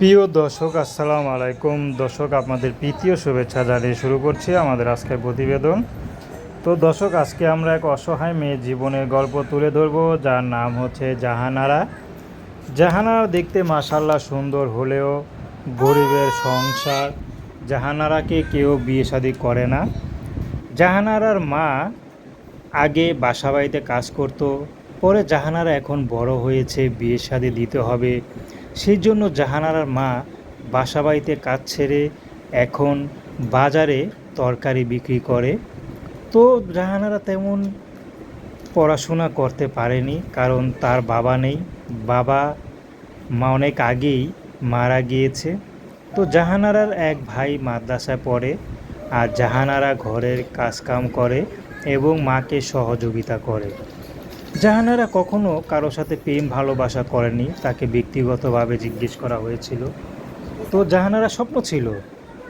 প্রিয় দর্শক, আসসালামু আলাইকুম। দর্শক, আপনাদের প্রীতীয় শুভেচ্ছা জানিয়ে শুরু করছি আমাদের আজকের প্রতিবেদন। তো দর্শক, আজকে আমরা এক অসহায় মেয়ের জীবনের গল্প তুলে ধরবো, যার নাম হচ্ছে জাহানারা। জাহানারা দেখতে মাসাল্লাহ সুন্দর হলেও গরিবের সংসার, জাহানারাকে কেউ বিয়ে শাদী করে না। জাহানারার মা আগে বাসাবাড়িতে কাজ করত, পরে জাহানারা এখন বড় হয়েছে, বিয়ে শাদী দিতে হবে। সেই জন্য জাহানারার মা বাসাবাড়িতে কাজ ছেড়ে এখন বাজারে তরকারি বিক্রি করে। তো জাহানারা তেমন পড়াশোনা করতে পারেনি, কারণ তার বাবা নেই। বাবা মা অনেক আগেই মারা গিয়েছে। তো জাহানারার এক ভাই মাদ্রাসায় পড়ে আর জাহানারা ঘরের কাজকাম করে এবং মাকে সহযোগিতা করে। জাহানারা কখনো কারোর সাথে প্রেম, ভালোবাসা করেনি, তাকে ব্যক্তিগতভাবে জিজ্ঞেস করা হয়েছিল। তো জাহানারা স্বপ্ন ছিল।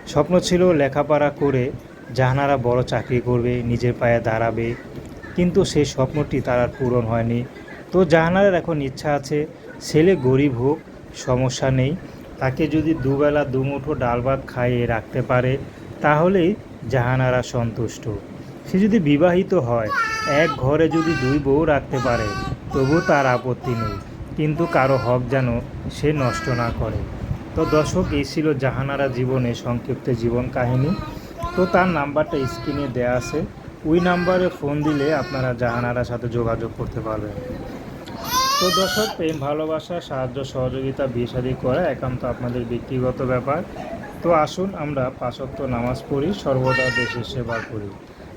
স্বপ্ন ছিল লেখাপড়া করে জাহানারা বড় চাকরি করবে, নিজের পায়ে দাঁড়াবে। কিন্তু সেই স্বপ্নটি তার আর পূরণ হয়নি। তো জাহানারার এখন ইচ্ছা আছে, ছেলে গরিব হোক, সমস্যা নেই। তাকে যদি দুবেলা দুমুঠো ডাল ভাত খাইয়ে রাখতে পারে, তাহলেই জাহানারা সন্তুষ্ট। সে যদি বিবাহিত হয়, এক ঘরে যদি দুই বউ রাখতে পারে তবু তার আপত্তি নেই। কিন্তু কারও হক যেন সে নষ্ট না করে। তো দর্শক, এই ছিল জাহানারা জীবনে সংক্ষিপ্ত জীবন কাহিনী। তো তার নাম্বারটা স্ক্রিনে দেয়া আছে। ওই নাম্বারে ফোন দিলে আপনারা জাহানারার সাথে যোগাযোগ করতে পারবেন। তো দর্শক, প্রেম, ভালোবাসা, সাহায্য, সহযোগিতা, বিয়ে করা একান্ত আপনাদের ব্যক্তিগত ব্যাপার। তো আসুন আমরা পাঁচক্ত নামাজ পড়ি, সর্বদা দেশের সেবা করি।